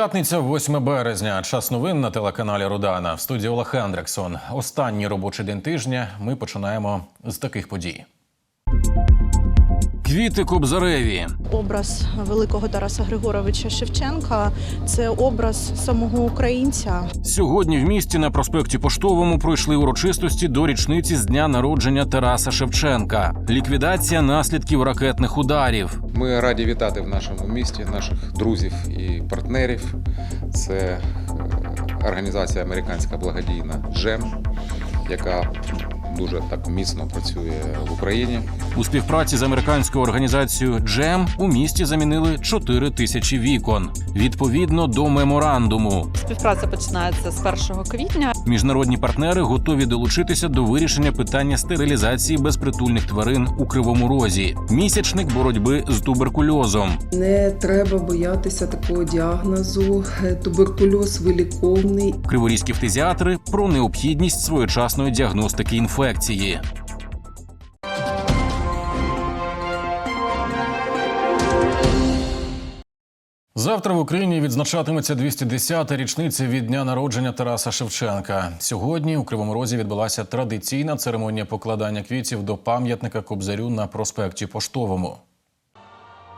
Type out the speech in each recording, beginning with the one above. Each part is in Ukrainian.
П'ятниця, 8 березня. Час новин на телеканалі Рудана. В студії Олег Хендриксон. Останній робочий день тижня. Ми починаємо з таких подій. Квіти Кобзареві. Образ великого Тараса Григоровича Шевченка це образ самого українця. Сьогодні в місті на проспекті Поштовому пройшли урочистості до річниці з дня народження Тараса Шевченка. Ліквідація наслідків ракетних ударів. Ми раді вітати в нашому місті наших друзів і партнерів. Це е, організація американська благодійна Джем, яка дуже так міцно працює в Україні. У співпраці з американською організацією Джем у місті замінили 4 тисячі вікон. Відповідно до меморандуму, Співпраця починається з 1 квітня. Міжнародні партнери готові долучитися до вирішення питання стерилізації безпритульних тварин у кривому розі. Місячник боротьби з туберкульозом. Не треба боятися такого діагнозу. Туберкульоз виліковний. Криворізькі фтизіатри про необхідність своєчасної діагностики інфекції. Завтра в Україні відзначатиметься 210-та річниця від дня народження Тараса Шевченка. Сьогодні у Кривому Розі відбулася традиційна церемонія покладання квітів до пам'ятника Кобзарю на проспекті Поштовому.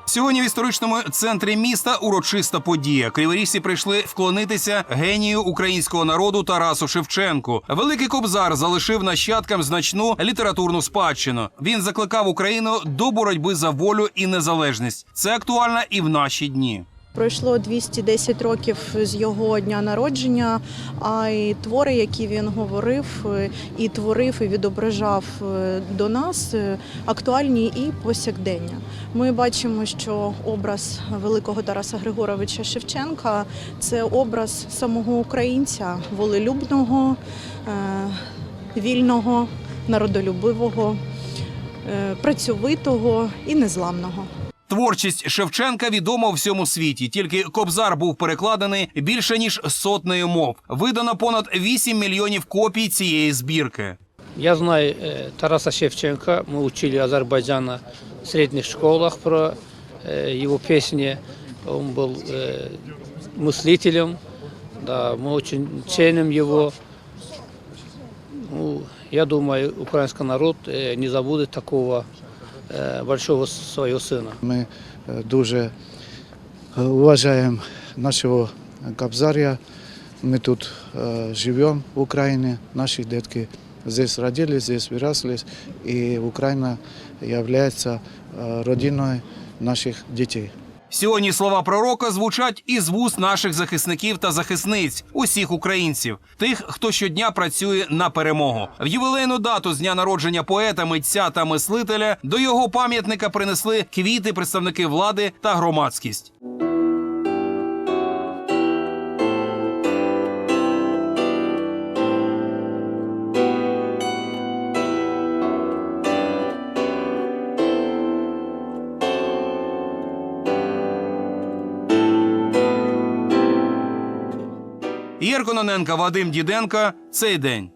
Сьогодні в історичному центрі міста урочиста подія. Криворіжці прийшли вклонитися генію українського народу Тарасу Шевченку. Великий кобзар залишив нащадкам значну літературну спадщину. Він закликав Україну до боротьби за волю і незалежність. Це актуально і в наші дні. Пройшло 210 років з його дня народження. А й твори, які він говорив, і творив, і відображав е, до нас, е, актуальні і повсякдення. Ми бачимо, що образ великого Тараса Григоровича Шевченка це образ самого українця, волелюбного, е, вільного, народолюбивого, працьовитого і незламного. Творчість Шевченка відома у всьому світі. Тільки кобзар був перекладений більше ніж сотнею мов. Видано понад 8 мільйонів копій цієї збірки. Я знаю э, Тараса Шевченко. Мы учили Азербайджана в средних школах про э, его песни. Он был э, мыслителем. Да, мы очень ценим его. Ну, я думаю, украинский народ э, не забудет такого э, большого свого сина. Ми е, дуже вважаємо уважаємо нашого Кабзаря. Ми тут е, живемо в Україні, наші дітки здесь родились, здесь виросли, і Україна е, родиною наших дітей. Сьогодні слова пророка звучать із вуст наших захисників та захисниць, усіх українців, тих, хто щодня працює на перемогу. В ювілейну дату з дня народження поета, митця та мислителя до його пам'ятника принесли квіти представники влади та громадськість. Кононенка, Вадим Діденко. Цей день.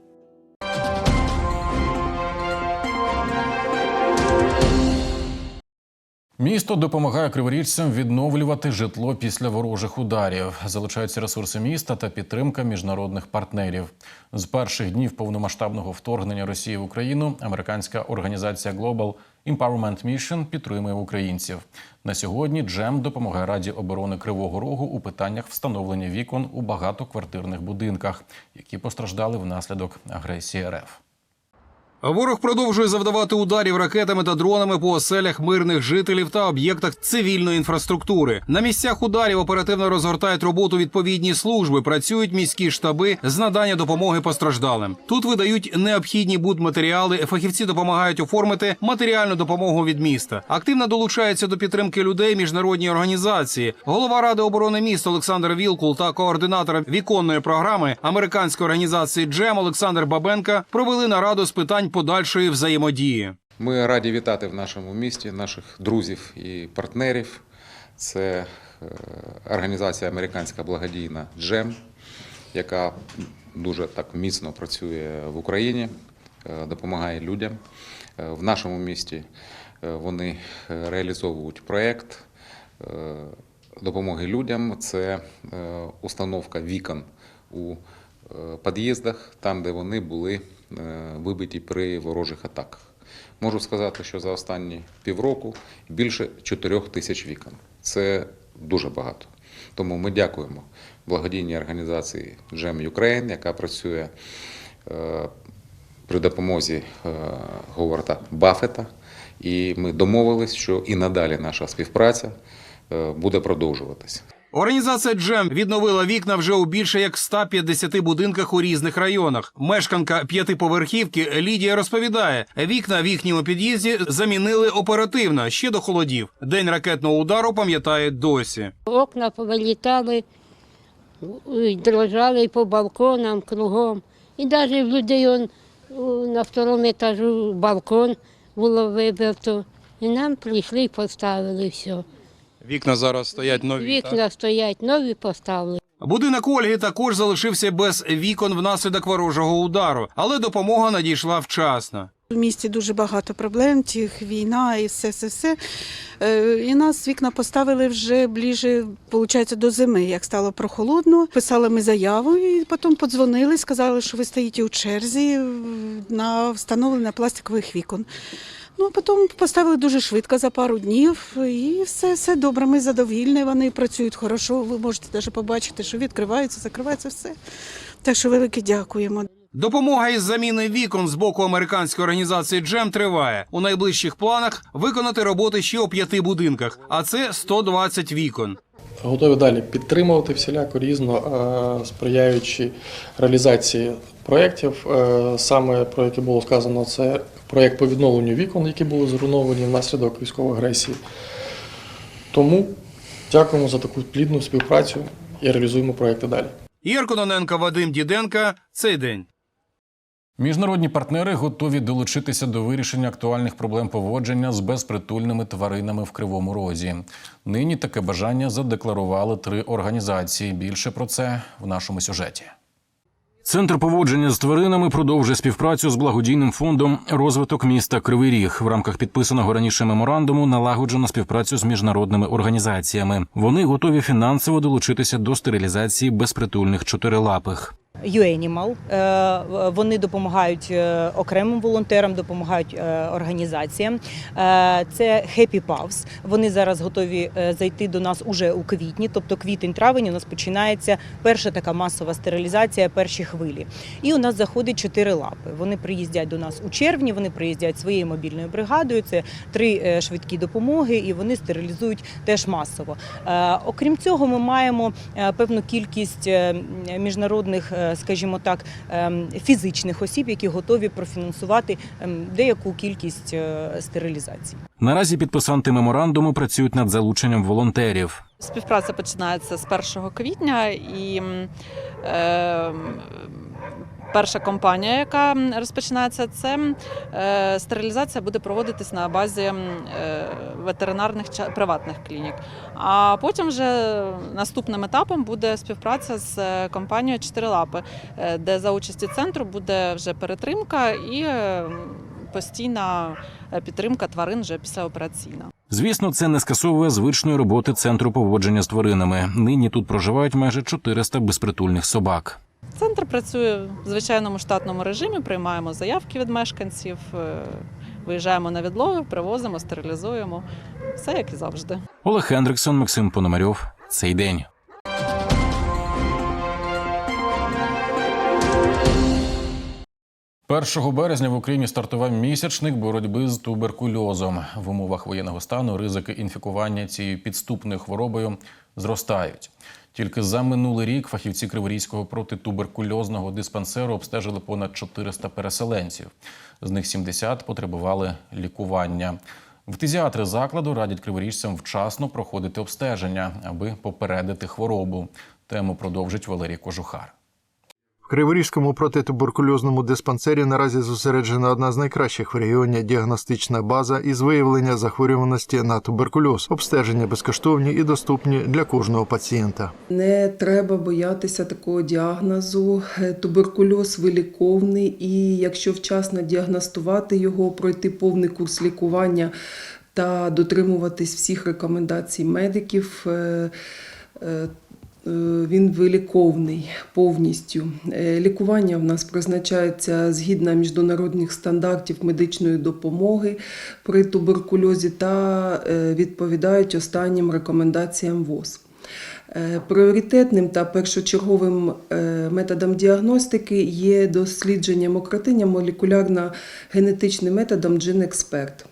Місто допомагає криворіжцям відновлювати житло після ворожих ударів. Залучаються ресурси міста та підтримка міжнародних партнерів. З перших днів повномасштабного вторгнення Росії в Україну американська організація Global Empowerment Mission підтримує українців. На сьогодні Джем допомагає Раді оборони Кривого Рогу у питаннях встановлення вікон у багатоквартирних будинках, які постраждали внаслідок агресії РФ. Ворог продовжує завдавати ударів ракетами та дронами по оселях мирних жителів та об'єктах цивільної інфраструктури. На місцях ударів оперативно розгортають роботу відповідні служби. Працюють міські штаби з надання допомоги постраждалим. Тут видають необхідні будматеріали. Фахівці допомагають оформити матеріальну допомогу від міста. Активно долучаються до підтримки людей міжнародні організації. Голова ради оборони міста Олександр Вілкул та координатор віконної програми американської організації Джем Олександр Бабенка провели нараду з питань подальшої взаємодії. Ми раді вітати в нашому місті наших друзів і партнерів. Це е, організація американська благодійна Джем, яка дуже так міцно працює в Україні, е, допомагає людям. Е, В нашому місті вони реалізовують проєкт допомоги людям це установка вікон у під'їздах, там, де вони були вибиті при ворожих атаках. Можу сказати, що за останні півроку більше 4 тисяч вікон. Це дуже багато. Тому ми дякуємо благодійній організації Gem Ukraine, яка працює е, при допомозі е, Говарда Баффета. І ми домовились, що і надалі наша співпраця е, буде продовжуватися. Організація Джем відновила вікна вже у більше як 150 будинках у різних районах. Мешканка п'ятиповерхівки Лідія розповідає, вікна в їхньому під'їзді замінили оперативно ще до холодів. День ракетного удару пам'ятає досі. Окна повилітали, дрожали по балконам кругом. І навіть в людей он, на второму етажу балкон було вибито. І нам прийшли і поставили все. Вікна зараз стоять нові. Вікна стоять, нові поставили. Будинок Ольги також залишився без вікон внаслідок ворожого удару, але допомога надійшла вчасно. В місті дуже багато проблем, тих війна і все, все, все. Е, І нас вікна поставили вже ближче, виходить, до зими, як стало прохолодно. Писали ми заяву і потім подзвонили, сказали, що ви стоїте у черзі на встановлення пластикових вікон. Ну, а потім поставили дуже швидко за пару днів, і все, все добре. Ми задовільні, вони працюють хорошо. Ви можете навіть побачити, що відкриваються, закриваються все. Так що велике дякуємо. Допомога із заміни вікон з боку американської організації Джем триває. У найближчих планах виконати роботи ще у п'яти будинках, а це 120 вікон. Готові далі підтримувати всіляко різно, е, сприяючи реалізації проєктів. Е, Саме про яке було сказано, це проєкт по відновленню вікон, які були зруйновані внаслідок військової агресії. Тому дякуємо за таку плідну співпрацю і реалізуємо проєкти далі. Ігор Кононенко, Вадим Діденка. Цей день. Міжнародні партнери готові долучитися до вирішення актуальних проблем поводження з безпритульними тваринами в Кривому Розі. Нині таке бажання задекларували три організації. Більше про це в нашому сюжеті. Центр поводження з тваринами продовжує співпрацю з благодійним фондом розвиток міста Кривий Ріг. В рамках підписаного раніше меморандуму налагоджено співпрацю з міжнародними організаціями. Вони готові фінансово долучитися до стерилізації безпритульних чотирилапих. UAnimal. Е, Вони допомагають е, окремим волонтерам, допомагають е, організаціям. Це Happy Puffs. Вони зараз готові зайти до нас уже у квітні, тобто квітень-травень у нас починається перша така масова стерилізація, перші хвилі. І у нас заходить чотири лапи. Вони приїздять до нас у червні, вони приїздять своєю мобільною бригадою. Це три швидкі допомоги, і вони стерилізують теж масово. Окрім цього, ми маємо певну кількість міжнародних, скажімо так, ем, фізичних осіб, які готові профінансувати ем, деяку кількість е, стерилізацій. Наразі підписанти меморандуму працюють над залученням волонтерів. Співпраця починається з 1 квітня і е, перша компанія, яка розпочинається, це е, стерилізація буде проводитись на базі е, ветеринарних приватних клінік. А потім вже наступним етапом буде співпраця з е, компанією Чотирилапи, е, де за участі центру буде вже перетримка і е, м, постійна е, підтримка тварин вже післяопераційна. Звісно, це не скасовує звичної роботи центру поводження з тваринами. Нині тут проживають майже 400 безпритульних собак. Центр працює в звичайному штатному режимі, приймаємо заявки від мешканців, е, виїжджаємо на відлови, привозимо, стерилізуємо. Все як і завжди. Олег Хендриксон, Максим Пономарьов. Цей день. Першого березня в Україні стартував місячник боротьби з туберкульозом. В умовах воєнного стану ризики інфікування цією підступною хворобою зростають. Тільки за минулий рік фахівці Криворізького протитуберкульозного диспансеру обстежили понад 400 переселенців. З них 70 потребували лікування. Фтизіатри закладу радять криворіжцям вчасно проходити обстеження, аби попередити хворобу. Тему продовжить Валерій Кожухар. В Криворізькому протитуберкульозному диспансері наразі зосереджена одна з найкращих в регіоні діагностична база із виявлення захворюваності на туберкульоз. Обстеження безкоштовні і доступні для кожного пацієнта. Не треба боятися такого діагнозу. Е, Туберкульоз виліковний, і якщо вчасно діагностувати його, пройти повний курс лікування, та дотримуватись всіх рекомендацій медиків. Е, Він виліковний повністю. Е, Лікування в нас призначається згідно міжнародних стандартів медичної допомоги при туберкульозі та е, відповідають останнім рекомендаціям ВОЗ. Пріоритетним та першочерговим методом діагностики є дослідження мокротиння молекулярно-генетичним методом GenExpert.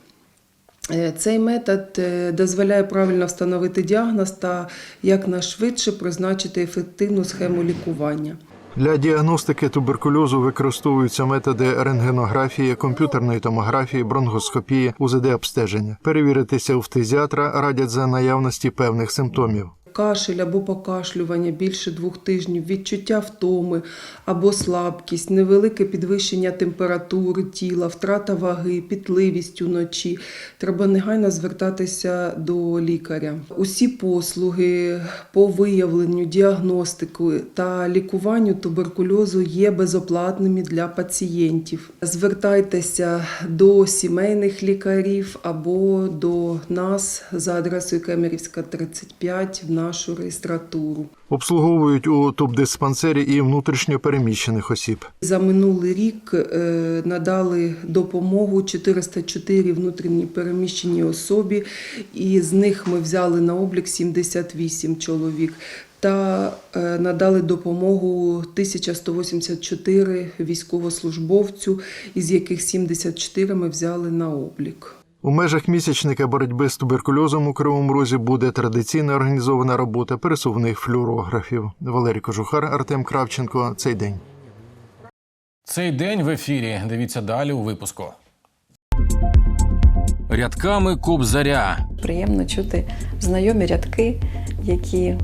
Е, Цей метод е, дозволяє правильно встановити діагноз та якнайшвидше призначити ефективну схему лікування. Для діагностики туберкульозу використовуються методи рентгенографії, комп'ютерної томографії, бронхоскопії, УЗД-обстеження. Перевіритися у фтизіатра радять за наявності певних симптомів. Кашель або покашлювання більше двох тижнів, відчуття втоми або слабкість, невелике підвищення температури тіла, втрата ваги, пітливість уночі. Треба негайно звертатися до лікаря. Усі послуги по виявленню, діагностику та лікуванню туберкульозу є безоплатними для пацієнтів. Звертайтеся до сімейних лікарів або до нас за адресою Кемерівська 35 в нашу реєстратуру. Обслуговують у тубдиспансері і внутрішньо переміщених осіб. За минулий рік е, надали допомогу 404 внутрішні переміщені особі, і з них ми взяли на облік 78 чоловік. Та е, надали допомогу 1184 військовослужбовцю, із яких 74 ми взяли на облік. У межах місячника боротьби з туберкульозом у Кривому Розі буде традиційно організована робота пересувних флюорографів. Валерій Кожухар, Артем Кравченко. Цей день. Цей день в ефірі. Дивіться далі у випуску. Рядками Кобзаря. Приємно чути знайомі рядки, які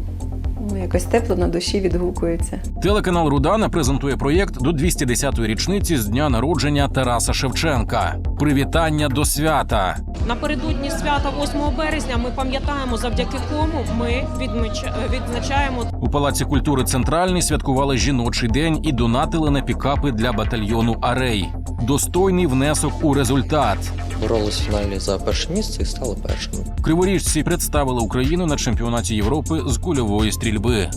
якось тепло на душі відгукуються. Телеканал Рудана презентує проєкт до 210-ї річниці з дня народження Тараса Шевченка. Привітання до свята. Напередодні свята 8 березня ми пам'ятаємо, завдяки кому ми відміч- відзначаємо У Палаці культури Центральний святкували жіночий день і донатили на пікапи для батальйону Арей. Достойний внесок у результат. боролись в фіналі за перше місце і стали першими. Криворіжці представили Україну на чемпіонаті Європи з кульової стрільби.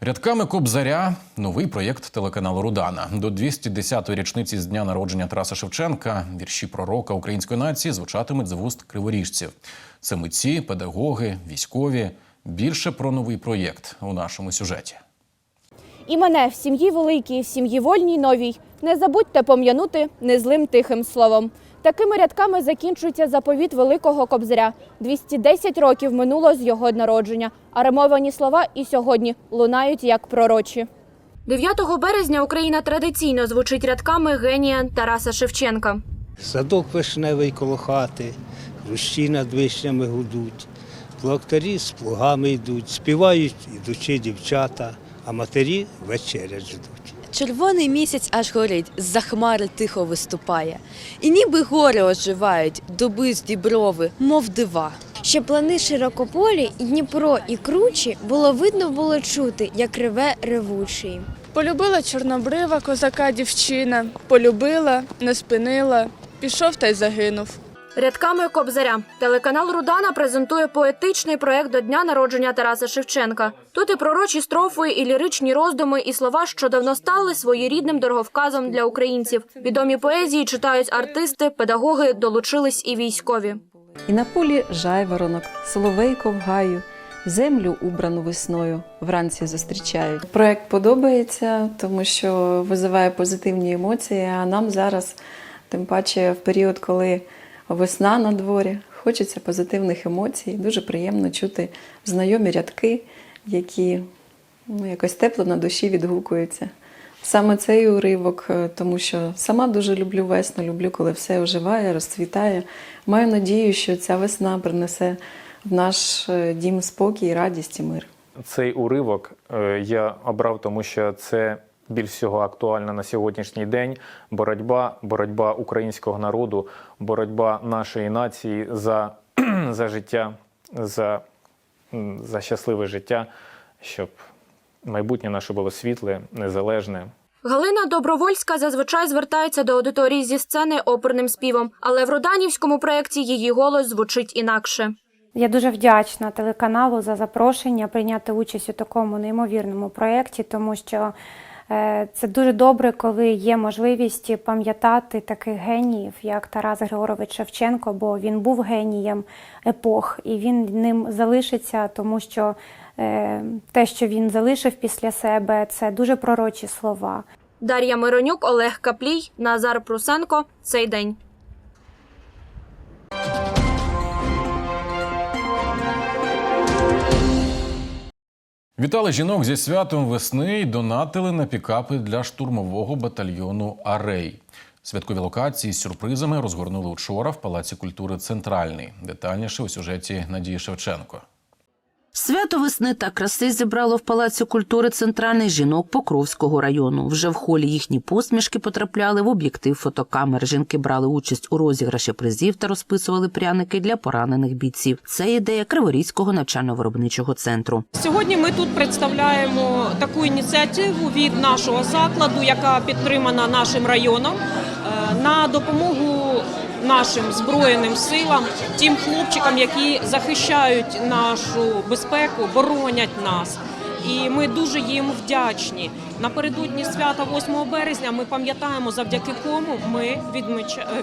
Рядками Кобзаря новий проєкт телеканалу Рудана. До 210-ї річниці з дня народження Тараса Шевченка вірші пророка української нації звучатимуть з вуст криворіжців. Це митці, педагоги, військові. Більше про новий проєкт у нашому сюжеті. І мене в сім'ї великій, в сім'ї вольній новій. Не забудьте пом'янути незлим тихим словом. Такими рядками закінчується заповіт Великого Кобзаря. 210 років минуло з його народження, а римовані слова і сьогодні лунають як пророчі. 9 березня Україна традиційно звучить рядками генія Тараса Шевченка. Садок вишневий коло хати, хрущі над вишнями гудуть, плактарі з плугами йдуть, співають ідучи дівчата, а матері вечерять ждуть. Червоний місяць аж горить, з-за хмари тихо виступає. І ніби гори оживають, доби з діброви, мов дива. Ще плани широкополі, і Дніпро, і кручі було видно було чути, як реве ревучий. Полюбила чорнобрива козака дівчина, полюбила, не спинила, пішов та й загинув. Рядками Кобзаря телеканал Рудана презентує поетичний проект до дня народження Тараса Шевченка. Тут і пророчі строфи, і ліричні роздуми, і слова, що давно стали своєрідним дороговказом для українців. Відомі поезії читають артисти, педагоги, долучились і військові. І на полі жайворонок, соловейко в гаю, землю убрану весною вранці зустрічають. Проект подобається, тому що визиває позитивні емоції. А нам зараз, тим паче, в період, коли весна на дворі, хочеться позитивних емоцій. Дуже приємно чути знайомі рядки, які ну, якось тепло на душі відгукуються. Саме цей уривок, е, тому що сама дуже люблю весну, люблю, коли все оживає, розцвітає. Маю надію, що ця весна принесе в наш е, дім спокій, радість і мир. Цей уривок е, я обрав, тому що це більш всього актуально на сьогоднішній день. Боротьба, боротьба українського народу, боротьба нашої нації за, за життя, за, за щасливе життя, щоб майбутнє наше було світле, незалежне. Галина Добровольська зазвичай звертається до аудиторії зі сцени оперним співом, але в Роданівському проєкті її голос звучить інакше. Я дуже вдячна телеканалу за запрошення прийняти участь у такому неймовірному проєкті, тому що це дуже добре, коли є можливість пам'ятати таких геніїв, як Тарас Григорович Шевченко, бо він був генієм епох, і він ним залишиться, тому що е, те, що він залишив після себе, це дуже пророчі слова. Дар'я Миронюк, Олег Каплій, Назар Прусенко. Цей день. Вітали жінок зі святом весни і донатили на пікапи для штурмового батальйону Арей. Святкові локації з сюрпризами розгорнули учора в Палаці культури Центральний. Детальніше у сюжеті Надії Шевченко. Свято весни та краси зібрало в Палаці культури центральних жінок Покровського району. Вже в холі їхні посмішки потрапляли в об'єктив фотокамер. Жінки брали участь у розіграші призів та розписували пряники для поранених бійців. Це ідея Криворізького навчально-виробничого центру. Сьогодні ми тут представляємо таку ініціативу від нашого закладу, яка підтримана нашим районом е, на допомогу нашим збройним силам, тим хлопчикам, які захищають нашу безпеку, боронять нас. І ми дуже їм вдячні. Напередодні свята 8 березня ми пам'ятаємо, завдяки кому ми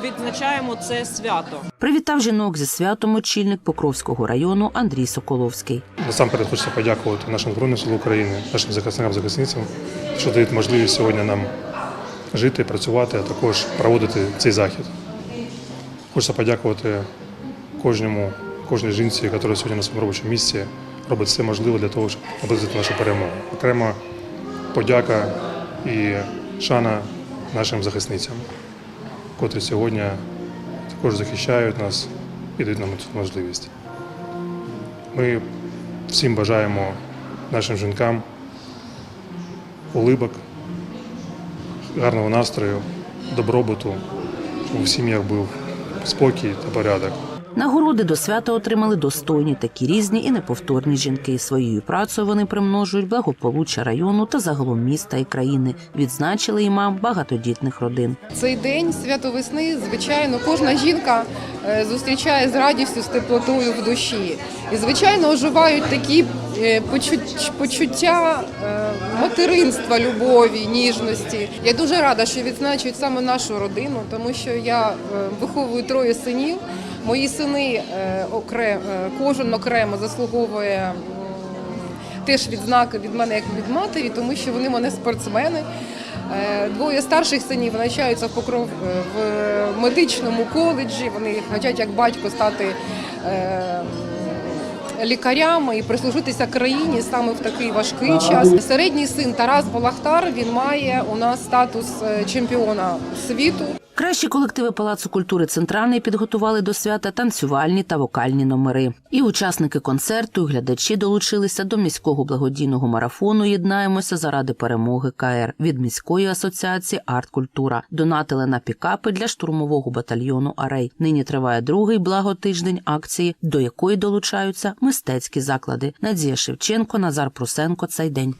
відзначаємо це свято. Привітав жінок зі святом очільник Покровського району Андрій Соколовський. Насамперед хочеться подякувати нашим Збройним силам України, нашим захисникам захисницям, що дають можливість сьогодні нам жити, працювати, а також проводити цей захід. Хочеться подякувати кожному, кожній жінці, яка сьогодні на своєму робочому місці робить все можливе для того, щоб наблизити нашу перемогу. Окрема подяка і шана нашим захисницям, котрі сьогодні також захищають нас і дають нам цю можливість. Ми всім бажаємо нашим жінкам улибок, гарного настрою, добробуту, щоб у сім'ях був спокій та порядок. Нагороди до свята отримали достойні такі різні і неповторні жінки. Своєю працею вони примножують благополуччя району та загалом міста і країни. Відзначили і мам багатодітних родин. Цей день свято весни, звичайно, кожна жінка е, зустрічає з радістю, з теплотою в душі. І, звичайно, оживають такі почуття е, материнства, любові, ніжності. Я дуже рада, що відзначують саме нашу родину, тому що я е, виховую троє синів. Мої сини окремо, кожен окремо заслуговує теж відзнаки від мене як від матері, тому що вони мене спортсмени. Е, Двоє старших синів навчаються в Покров е, в медичному коледжі. Вони хочуть як батько стати е, лікарями і прислужитися країні саме в такий важкий час. Середній син Тарас Балахтар він має у нас статус е, чемпіона світу. Кращі колективи Палацу культури Центральний підготували до свята танцювальні та вокальні номери. І учасники концерту, і глядачі долучилися до міського благодійного марафону Єднаємося заради перемоги КР від міської асоціації Арт-Культура. Донатили на пікапи для штурмового батальйону Арей. Нині триває другий благотиждень акції, до якої долучаються мистецькі заклади. Надія Шевченко, Назар Прусенко. Цей день.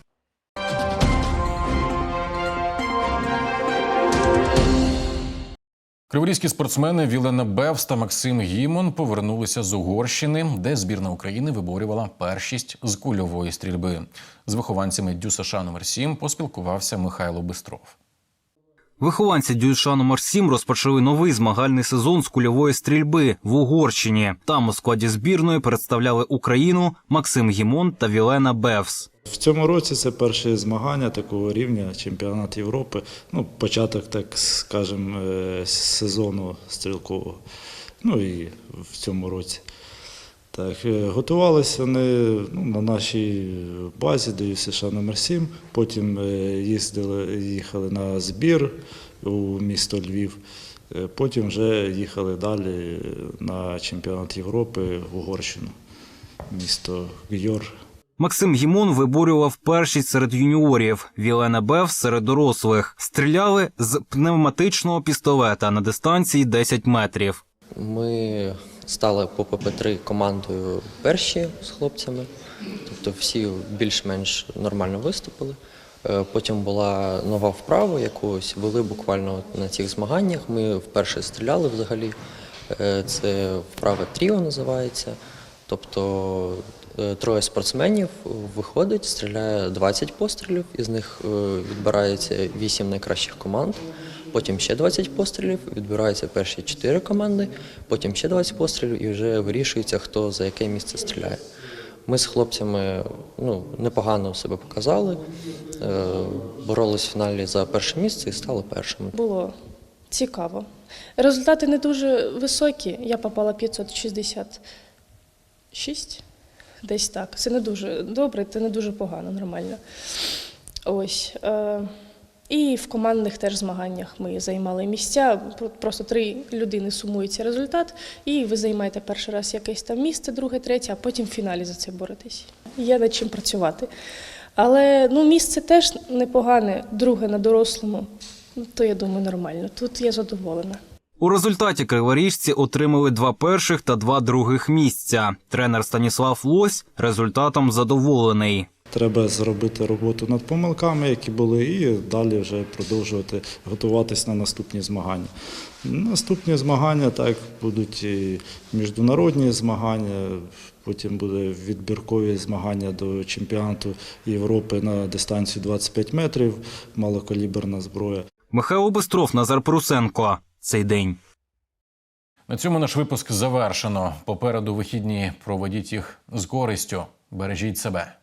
Криворізькі спортсмени Вілена Бевс та Максим Гімон повернулися з Угорщини, де збірна України виборювала першість з кульової стрільби. З вихованцями Дю США номер 7 поспілкувався Михайло Бистров. Вихованці Дюша номер 7 розпочали новий змагальний сезон з кульової стрільби в Угорщині. Там у складі збірної представляли Україну Максим Гімон та Вілена Бевс. В цьому році це перші змагання такого рівня, чемпіонат Європи. Ну, початок, так скажемо, е, сезону стрілкового. Ну і в цьому році. Так, е, готувалися вони ну, на нашій базі, до США номер 7 Потім е, їздили, їхали на збір у місто Львів. Е, Потім вже їхали далі на чемпіонат Європи в Угорщину, місто Гйор. Максим Гімон виборював першість серед юніорів, Вілена Бевс серед дорослих. Стріляли з пневматичного пістолета на дистанції 10 метрів. Ми стали по ПП-3 командою перші з хлопцями. Тобто всі більш-менш нормально виступили. Е, Потім була нова вправа, яку ось вели буквально на цих змаганнях. Ми вперше стріляли взагалі. Е, Це вправа тріо називається. Тобто е, троє спортсменів виходить, стріляє 20 пострілів, із них відбирається 8 найкращих команд. Потім ще 20 пострілів, відбираються перші 4 команди, потім ще 20 пострілів і вже вирішується, хто за яке місце стріляє. Ми з хлопцями ну, непогано себе показали, е, боролись в фіналі за перше місце і стали першими. Було цікаво. Результати не дуже високі. Я попала 566, десь так. Це не дуже добре, це не дуже погано, нормально. Ось. Е, і в командних теж змаганнях ми займали місця. Про- Просто три людини сумується результат, і ви займаєте перший раз якесь там місце, друге, третє, а потім в фіналі за це боретесь. Є над чим працювати. Але ну, місце теж непогане, друге на дорослому. Ну, То я думаю, нормально. Тут я задоволена. У результаті криворіжці отримали два перших та два других місця. Тренер Станіслав Лось результатом задоволений. Треба зробити роботу над помилками, які були, і далі вже продовжувати готуватись на наступні змагання. Наступні змагання так будуть і міжнародні змагання, потім буде відбіркові змагання до чемпіонату Європи на дистанцію 25 метрів, малокаліберна зброя. Михайло Бистров, Назар Прусенко. Цей день. На цьому наш випуск завершено. Попереду вихідні проведіть їх з користю. Бережіть себе.